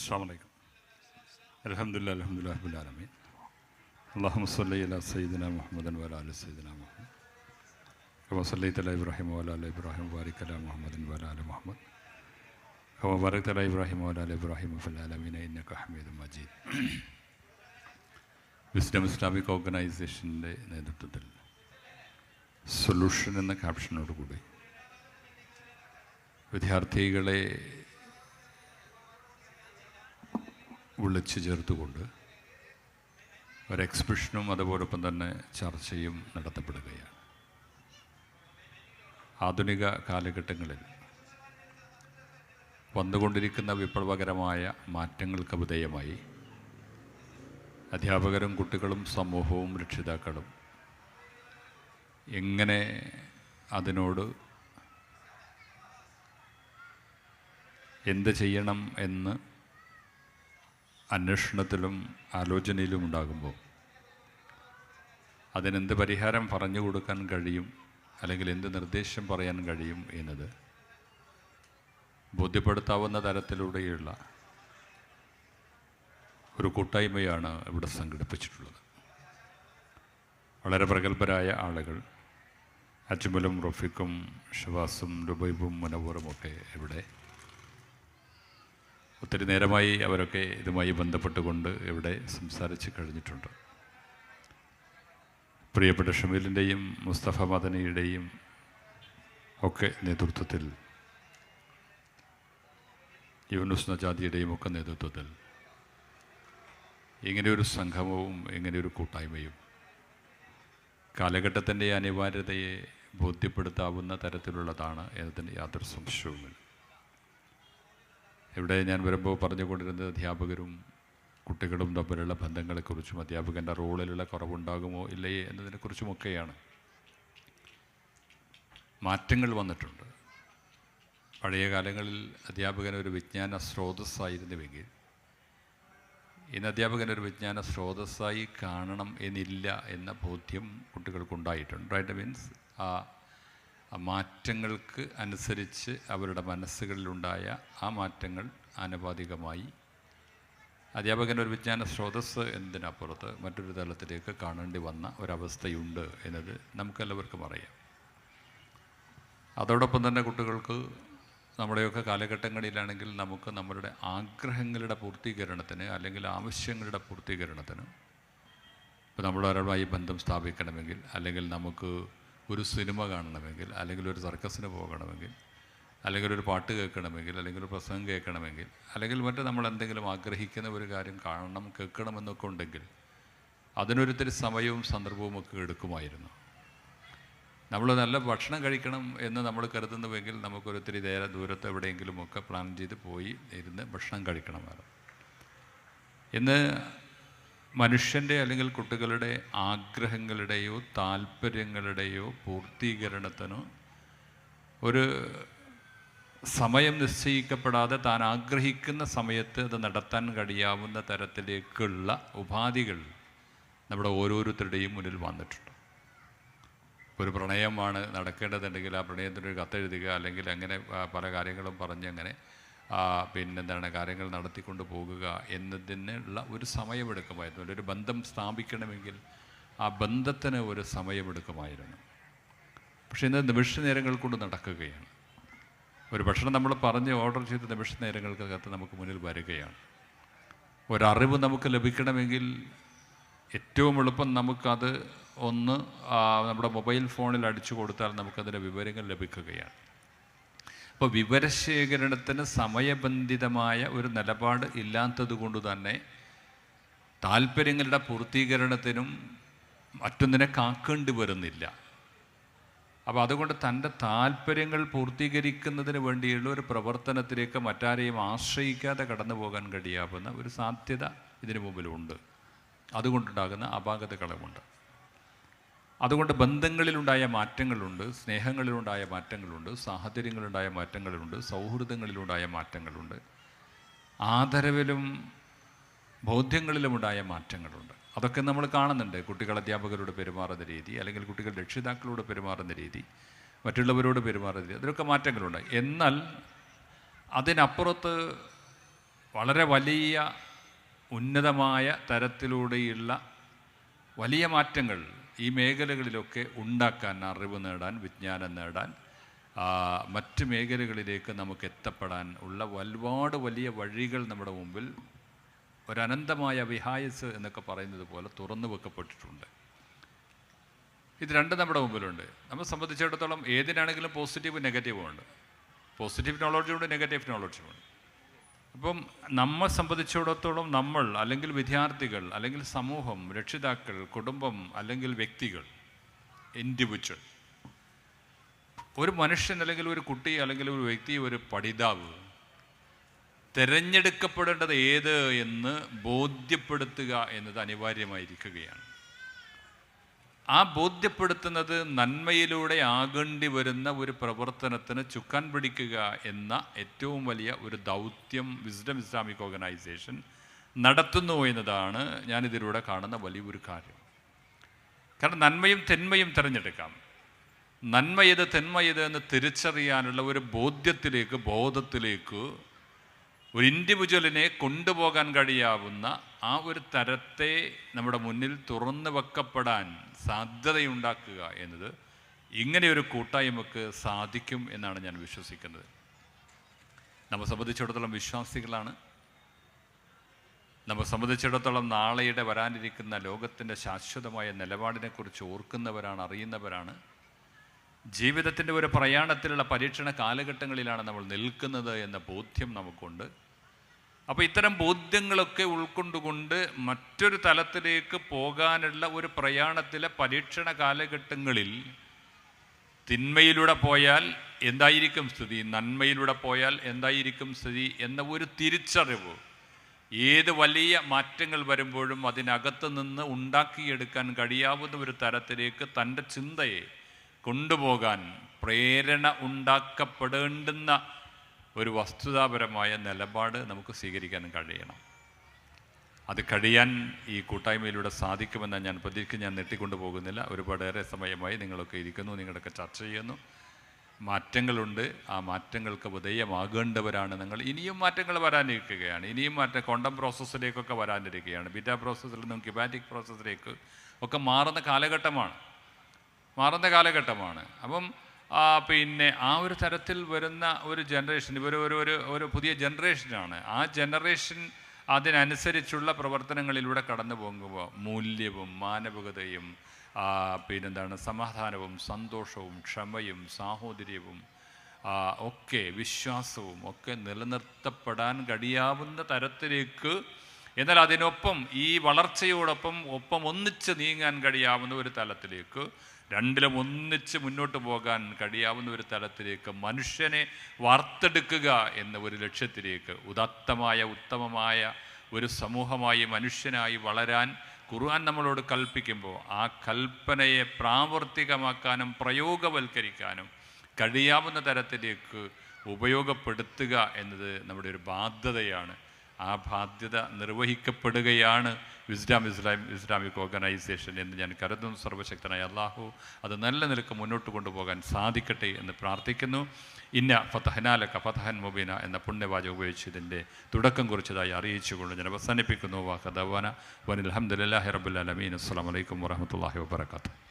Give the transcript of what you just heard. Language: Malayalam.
السلام عليكم الحمد لله الحمد لله رب العالمين اللهم صل على سيدنا محمد وعلى ال سيدنا محمد كما صليت على ابراهيم وعلى ال ابراهيم وبارك على محمد وعلى ال محمد كما باركت على ابراهيم وعلى ال ابراهيم في العالمين انك حميد مجيد വിസ്ഡം ഇസ്ലാമിക് ഓർഗനൈസേഷൻ്റെ നേതൃത്വത്തിൽ സൊല്യൂഷൻ എന്ന ക്യാപ്ഷനോടുകൂടി വിദ്യാർത്ഥികളെ വിളിച്ചു ചേർത്തുകൊണ്ട് ഒരു എക്സിബിഷനും അതുപോലൊപ്പം തന്നെ ചർച്ചയും നടത്തപ്പെടുകയാണ്. ആധുനിക കാലഘട്ടങ്ങളിൽ വന്നുകൊണ്ടിരിക്കുന്ന വിപ്ലവകരമായ മാറ്റങ്ങൾക്ക് വിധേയമായി അധ്യാപകരും കുട്ടികളും സമൂഹവും രക്ഷിതാക്കളും എങ്ങനെ അതിനോട് എന്ത് ചെയ്യണം എന്ന് അന്വേഷണത്തിലും ആലോചനയിലും ഉണ്ടാകുമ്പോൾ അതിനെന്ത് പരിഹാരം പറഞ്ഞു കൊടുക്കാൻ കഴിയും അല്ലെങ്കിൽ എന്ത് നിർദ്ദേശം പറയാൻ കഴിയും എന്നത് ബോധ്യപ്പെടുത്താവുന്ന തരത്തിലൂടെയുള്ള ഒരു കൂട്ടായ്മയാണ് ഇവിടെ സംഘടിപ്പിച്ചിട്ടുള്ളത്. വളരെ പ്രഗത്ഭരായ ആളുകൾ അജ്മലും റഫീഖും ഷവാസും ലുബൈബും മുനവറും ഒക്കെ ഇവിടെ ഒത്തിരി നേരമായി അവരൊക്കെ ഇതുമായി ബന്ധപ്പെട്ടുകൊണ്ട് ഇവിടെ സംസാരിച്ച് കഴിഞ്ഞിട്ടുണ്ട്. പ്രിയപ്പെട്ട ഷമീലിന്റെയും മുസ്തഫ മദനിയുടെയും ഒക്കെ നേതൃത്വത്തിൽ യൂനുസ് നജാദിയുടെയും ഒക്കെ നേതൃത്വത്തിൽ ഇങ്ങനെയൊരു സംഗമവും ഇങ്ങനെയൊരു കൂട്ടായ്മയും കാലഘട്ടത്തിന്റെ അനിവാര്യതയെ ബോധ്യപ്പെടുത്താവുന്ന തരത്തിലുള്ളതാണ് എന്നതിന് യാതൊരു സംശയവുമില്ല. ഇവിടെ ഞാൻ വരുമ്പോൾ പറഞ്ഞുകൊണ്ടിരുന്നത് അധ്യാപകരും കുട്ടികളും തമ്മിലുള്ള ബന്ധങ്ങളെക്കുറിച്ചും അധ്യാപകന്റെ റോളിലുള്ള കുറവുണ്ടാകുമോ ഇല്ലയേ എന്നതിനെക്കുറിച്ചുമൊക്കെയാണ് മാറ്റങ്ങൾ വന്നിട്ടുണ്ട്. പഴയ കാലങ്ങളിൽ അധ്യാപകൻ ഒരു വിജ്ഞാന സ്രോതസ്സായിരുന്നുവെങ്കിൽ ഇന്ന് അധ്യാപകൻ ഒരു വിജ്ഞാന സ്രോതസ്സായി കാണണം എന്നില്ല എന്ന ബോധ്യം കുട്ടികൾക്കുണ്ടായിട്ടുണ്ട്. റൈറ്റ് മീൻസ് ആ മാറ്റങ്ങൾക്ക് അനുസരിച്ച് അവരുടെ മനസ്സുകളിലുണ്ടായ ആ മാറ്റങ്ങൾ ആനുപാതികമായി. അധ്യാപകൻ ഒരു വിജ്ഞാന സ്രോതസ് എന്നതിനപ്പുറത്ത് മറ്റൊരു തലത്തിലേക്ക് കാണേണ്ടി വന്ന ഒരവസ്ഥയുണ്ട് എന്നത് നമുക്കെല്ലാവർക്കും അറിയാം. അതോടൊപ്പം തന്നെ കുട്ടികൾക്ക് നമ്മുടെയൊക്കെ കാലഘട്ടങ്ങളിലാണെങ്കിൽ നമുക്ക് നമ്മളുടെ ആഗ്രഹങ്ങളുടെ പൂർത്തീകരണത്തിന് അല്ലെങ്കിൽ ആവശ്യങ്ങളുടെ പൂർത്തീകരണത്തിന് ഇപ്പോൾ നമ്മളൊരാളുമായി ബന്ധം സ്ഥാപിക്കണമെങ്കിൽ അല്ലെങ്കിൽ നമുക്ക് ഒരു സിനിമ കാണണമെങ്കിൽ അല്ലെങ്കിൽ ഒരു സർക്കസിന് പോകണമെങ്കിൽ അല്ലെങ്കിൽ ഒരു പാട്ട് കേൾക്കണമെങ്കിൽ അല്ലെങ്കിൽ ഒരു പ്രസംഗം കേൾക്കണമെങ്കിൽ അല്ലെങ്കിൽ മറ്റു നമ്മൾ എന്തെങ്കിലും ആഗ്രഹിക്കുന്ന ഒരു കാര്യം കാണണം കേൾക്കണമെന്നൊക്കെ ഉണ്ടെങ്കിൽ അതിനൊരുത്തിരി സമയവും സന്ദർഭവും ഒക്കെ എടുക്കുമായിരുന്നു. നമ്മൾ നല്ല ഭക്ഷണം കഴിക്കണം എന്ന് നമ്മൾ കരുതുന്നുവെങ്കിൽ നമുക്കൊരിത്തിരി നേരെ ദൂരത്ത് എവിടെയെങ്കിലുമൊക്കെ പ്ലാൻ ചെയ്ത് പോയി ഇരുന്ന് ഭക്ഷണം കഴിക്കണമായിരുന്നു ഇന്ന് മനുഷ്യന്റെ അല്ലെങ്കിൽ കുട്ടികളുടെ ആഗ്രഹങ്ങളുടെയോ താല്പര്യങ്ങളുടെയോ പൂർത്തീകരണത്തിനോ ഒരു സമയം നിശ്ചയിക്കപ്പെടാതെ താൻ ആഗ്രഹിക്കുന്ന സമയത്ത് അത് നടത്താൻ കഴിയാവുന്ന തരത്തിലേക്കുള്ള ഉപാധികൾ നമ്മുടെ ഓരോരുത്തരുടെയും മുന്നിൽ വന്നിട്ടുണ്ട്. ഒരു പ്രണയമാണ് നടക്കേണ്ടതുണ്ടെങ്കിൽ ആ പ്രണയത്തിനൊരു കത്തെഴുതുക അല്ലെങ്കിൽ അങ്ങനെ പല കാര്യങ്ങളും പറഞ്ഞ് അങ്ങനെ പിന്നെന്താണ് കാര്യങ്ങൾ നടത്തിക്കൊണ്ട് പോകുക എന്നതിനുള്ള ഒരു സമയമെടുക്കുമായിരുന്നു. ഒരു ബന്ധം സ്ഥാപിക്കണമെങ്കിൽ ആ ബന്ധത്തിന് ഒരു സമയമെടുക്കുമായിരുന്നു. പക്ഷേ ഇന്ന് നിമിഷ നേരങ്ങൾ കൊണ്ട് നടക്കുകയാണ്. ഒരു ഭക്ഷണം നമ്മൾ പറഞ്ഞ് ഓർഡർ ചെയ്ത നിമിഷ നേരങ്ങൾക്കകത്ത് നമുക്ക് മുന്നിൽ വരികയാണ്. ഒരറിവ് നമുക്ക് ലഭിക്കണമെങ്കിൽ ഏറ്റവും എളുപ്പം നമുക്കത് ഒന്ന് നമ്മുടെ മൊബൈൽ ഫോണിൽ അടിച്ചു കൊടുത്താൽ നമുക്കതിന്റെ വിവരങ്ങൾ ലഭിക്കുകയാണ്. അപ്പോൾ വിവരശേഖരണത്തിന് സമയബന്ധിതമായ ഒരു നിലപാട് ഇല്ലാത്തത് കൊണ്ട് തന്നെ താല്പര്യങ്ങളുടെ പൂർത്തീകരണത്തിനും മറ്റൊന്നിനെ കാക്കേണ്ടി വരുന്നില്ല. അപ്പോൾ അതുകൊണ്ട് തന്റെ താല്പര്യങ്ങൾ പൂർത്തീകരിക്കുന്നതിന് വേണ്ടിയുള്ള ഒരു പ്രവർത്തനത്തിലേക്ക് മറ്റാരെയും ആശ്രയിക്കാതെ കടന്നു പോകാൻ കഴിയാവുന്ന ഒരു സാധ്യത ഇതിനു മുമ്പിലുണ്ട്. അതുകൊണ്ടുണ്ടാകുന്ന അപാകതകളുമുണ്ട് അതുകൊണ്ട് ബന്ധങ്ങളിലുണ്ടായ മാറ്റങ്ങളുണ്ട് സ്നേഹങ്ങളിലുണ്ടായ മാറ്റങ്ങളുണ്ട് സാഹചര്യങ്ങളിലുണ്ടായ മാറ്റങ്ങളുണ്ട് സൗഹൃദങ്ങളിലുണ്ടായ മാറ്റങ്ങളുണ്ട് ആദരവിലും ബോധ്യങ്ങളിലുമുണ്ടായ മാറ്റങ്ങളുണ്ട്. അതൊക്കെ നമ്മൾ കാണുന്നുണ്ട്. കുട്ടികൾ അധ്യാപകരോട് പെരുമാറുന്ന രീതി അല്ലെങ്കിൽ കുട്ടികൾ രക്ഷിതാക്കളോട് പെരുമാറുന്ന രീതി മറ്റുള്ളവരോട് പെരുമാറുന്ന രീതി അതിലൊക്കെ മാറ്റങ്ങളുണ്ട്. എന്നാൽ അതിനപ്പുറത്ത് വളരെ വലിയ ഉന്നതമായ തരത്തിലൂടെയുള്ള വലിയ മാറ്റങ്ങൾ ഈ മേഖലകളിലൊക്കെ ഉണ്ടാക്കാൻ അറിവ് നേടാൻ വിജ്ഞാനം നേടാൻ മറ്റ് മേഖലകളിലേക്ക് നമുക്ക് എത്തപ്പെടാൻ ഉള്ള ഒരുപാട് വലിയ വഴികൾ നമ്മുടെ മുമ്പിൽ ഒരനന്തമായ വിഹായസ് എന്നൊക്കെ പറയുന്നത് പോലെ തുറന്നു വെക്കപ്പെട്ടിട്ടുണ്ട്. ഇത് രണ്ടും നമ്മുടെ മുമ്പിലുണ്ട്. നമ്മെ സംബന്ധിച്ചിടത്തോളം ഏതിനാണെങ്കിലും പോസിറ്റീവ് നെഗറ്റീവും ഉണ്ട്. പോസിറ്റീവ് നോളജും നെഗറ്റീവ് നോളജും അപ്പം നമ്മെ സംബന്ധിച്ചിടത്തോളം നമ്മൾ അല്ലെങ്കിൽ വിദ്യാർത്ഥികൾ അല്ലെങ്കിൽ സമൂഹം രക്ഷിതാക്കൾ കുടുംബം അല്ലെങ്കിൽ വ്യക്തികൾ ഇൻഡിവിജ്വൽ ഒരു മനുഷ്യൻ അല്ലെങ്കിൽ ഒരു കുട്ടി അല്ലെങ്കിൽ ഒരു വ്യക്തി ഒരു പഠിതാവ് തിരഞ്ഞെടുക്കപ്പെടേണ്ടത് ഏത് എന്ന് ബോധ്യപ്പെടുത്തുക എന്നത് അനിവാര്യമായിരിക്കുകയാണ്. ആ ബോധ്യപ്പെടുത്തുന്നത് നന്മയിലൂടെ ആകേണ്ടി വരുന്ന ഒരു പ്രവർത്തനത്തിന് ചുക്കാൻ പിടിക്കുക എന്ന ഏറ്റവും വലിയ ഒരു ദൗത്യം വിസ്ഡം ഇസ്ലാമിക് ഓർഗനൈസേഷൻ നടത്തുന്നു എന്നതാണ് ഞാനിതിലൂടെ കാണുന്ന വലിയൊരു കാര്യം. കാരണം നന്മയും തെന്മയും തിരഞ്ഞെടുക്കാം. നന്മയത് തെന്മയത് എന്ന് തിരിച്ചറിയാനുള്ള ഒരു ബോധ്യത്തിലേക്ക് ബോധത്തിലേക്ക് ഒരു ഇൻഡിവിജ്വലിനെ കൊണ്ടുപോകാൻ കഴിയാവുന്ന ആ ഒരു തരത്തെ നമ്മുടെ മുന്നിൽ തുറന്നു വെക്കപ്പെടാൻ സാധ്യതയുണ്ടാക്കുക എന്നത് ഇങ്ങനെ ഒരു കൂട്ടായ്മക്ക് സാധിക്കും എന്നാണ് ഞാൻ വിശ്വസിക്കുന്നത്. നമ്മെ സംബന്ധിച്ചിടത്തോളം വിശ്വാസികളാണ്. നമ്മെ സംബന്ധിച്ചിടത്തോളം നാളെയുടെ വരാനിരിക്കുന്ന ലോകത്തിന്റെ ശാശ്വതമായ നിലപാടിനെക്കുറിച്ച് ഓർക്കുന്നവരാണ് അറിയുന്നവരാണ്. ജീവിതത്തിന്റെ ഒരു പ്രയാണത്തിലുള്ള പരീക്ഷണ കാലഘട്ടങ്ങളിലാണ് നമ്മൾ നിൽക്കുന്നത് എന്ന ബോധ്യം നമുക്കുണ്ട്. അപ്പോൾ ഇത്തരം ബോധ്യങ്ങളൊക്കെ ഉൾക്കൊണ്ടുകൊണ്ട് മറ്റൊരു തലത്തിലേക്ക് പോകാനുള്ള ഒരു പ്രയാണത്തിലെ പരീക്ഷണ കാലഘട്ടങ്ങളിൽ തിന്മയിലൂടെ പോയാൽ എന്തായിരിക്കും സ്ഥിതി? നന്മയിലൂടെ പോയാൽ എന്തായിരിക്കും സ്ഥിതി? എന്ന ഒരു തിരിച്ചറിവ് ഏത് വലിയ മാറ്റങ്ങൾ വരുമ്പോഴും അതിനകത്ത് നിന്ന് ഉണ്ടാക്കിയെടുക്കാൻ കഴിയാവുന്ന ഒരു തരത്തിലേക്ക് തന്റെ ചിന്തയെ കൊണ്ടുപോകാൻ പ്രേരണ ഉണ്ടാക്കപ്പെടേണ്ടുന്ന ഒരു വസ്തുതാപരമായ നിലപാട് നമുക്ക് സ്വീകരിക്കാൻ കഴിയണം. അത് കഴിയാൻ ഈ കൂട്ടായ്മയിലൂടെ സാധിക്കുമെന്ന് ഞാൻ പ്രതീക്ഷിച്ച് ഞാൻ നെട്ടിക്കൊണ്ടു പോകുന്നില്ല ഒരുപാടേറെ സമയമായി നിങ്ങളൊക്കെ ഇരിക്കുന്നു നിങ്ങളൊക്കെ ചർച്ച ചെയ്യുന്നു. മാറ്റങ്ങളുണ്ട്. ആ മാറ്റങ്ങൾക്ക് വിധേയമാകേണ്ടവരാണ് നിങ്ങൾ. ഇനിയും മാറ്റങ്ങൾ വരാനിരിക്കുകയാണ്. ഇനിയും മാറ്റം കൊണ്ടം പ്രോസസ്സിലേക്കൊക്കെ വരാനിരിക്കുകയാണ്. ബിറ്റാ പ്രോസസ്സിൽ നിന്നും കിബാറ്റിക് പ്രോസസ്സിലേക്ക് ഒക്കെ മാറുന്ന കാലഘട്ടമാണ്. മാറുന്ന കാലഘട്ടമാണ്. അപ്പം പിന്നെ ആ ഒരു തരത്തിൽ വരുന്ന ഒരു ജനറേഷൻ ഇവർ ഒരു ഒരു ഒരു പുതിയ ജനറേഷനാണ് ആ ജനറേഷൻ അതിനനുസരിച്ചുള്ള പ്രവർത്തനങ്ങളിലൂടെ കടന്നു പോകുമ്പോൾ മൂല്യവും മാനവികതയും പിന്നെന്താണ് സമാധാനവും സന്തോഷവും ക്ഷമയും സാഹോദര്യവും ഒക്കെ വിശ്വാസവും ഒക്കെ നിലനിർത്തപ്പെടാൻ കഴിയാവുന്ന തരത്തിലേക്ക് എന്നാൽ അതിനൊപ്പം ഈ വളർച്ചയോടൊപ്പം ഒപ്പം ഒന്നിച്ച് നീങ്ങാൻ കഴിയാവുന്ന ഒരു തലത്തിലേക്ക് രണ്ടിലും ഒന്നിച്ച് മുന്നോട്ട് പോകാൻ കഴിയാവുന്ന ഒരു തലത്തിലേക്ക് മനുഷ്യനെ വാർത്തെടുക്കുക എന്ന ഒരു ലക്ഷ്യത്തിലേക്ക് ഉദാത്തമായ ഉത്തമമായ ഒരു സമൂഹമായി മനുഷ്യനായി വളരാൻ ഖുർആൻ നമ്മളോട് കൽപ്പിക്കുമ്പോൾ ആ കൽപ്പനയെ പ്രാവർത്തികമാക്കാനും പ്രയോഗവൽക്കരിക്കാനും കഴിയാവുന്ന തരത്തിലേക്ക് ഉപയോഗപ്പെടുത്തുക എന്നത് നമ്മുടെ ഒരു ബാധ്യതയാണ്. ആ ബാധ്യത നിർവഹിക്കപ്പെടുകയാണ് വിസ്ഡാം ഇസ്ലാം ഇസ്ലാമിക് ഓർഗനൈസേഷൻ എന്ന് ഞാൻ കരുതുന്നു. സർവശക്തനായ അള്ളാഹു അത് നല്ല നിലയ്ക്ക് മുന്നോട്ട് കൊണ്ടുപോകാൻ സാധിക്കട്ടെ എന്ന് പ്രാർത്ഥിക്കുന്നു. ഇന്ന ഫതഹനാലക്ക ഫതഹൻ മുബീന എന്ന പുണ്യവാചകം ഉപയോഗിച്ച് ഇതിന്റെ തുടക്കം കുറിച്ചതായി അറിയിച്ചുകൊണ്ട് ഞാൻ അവസാനിപ്പിക്കുന്നു. വാഹദവാന വനിൽ അഹമ്മദില്ലാഹി റബുല്ലാലമീൻ അസ്സാം വലൈക്കും വാഹമത്തല്ലാഹി വാബർക്കാത്തു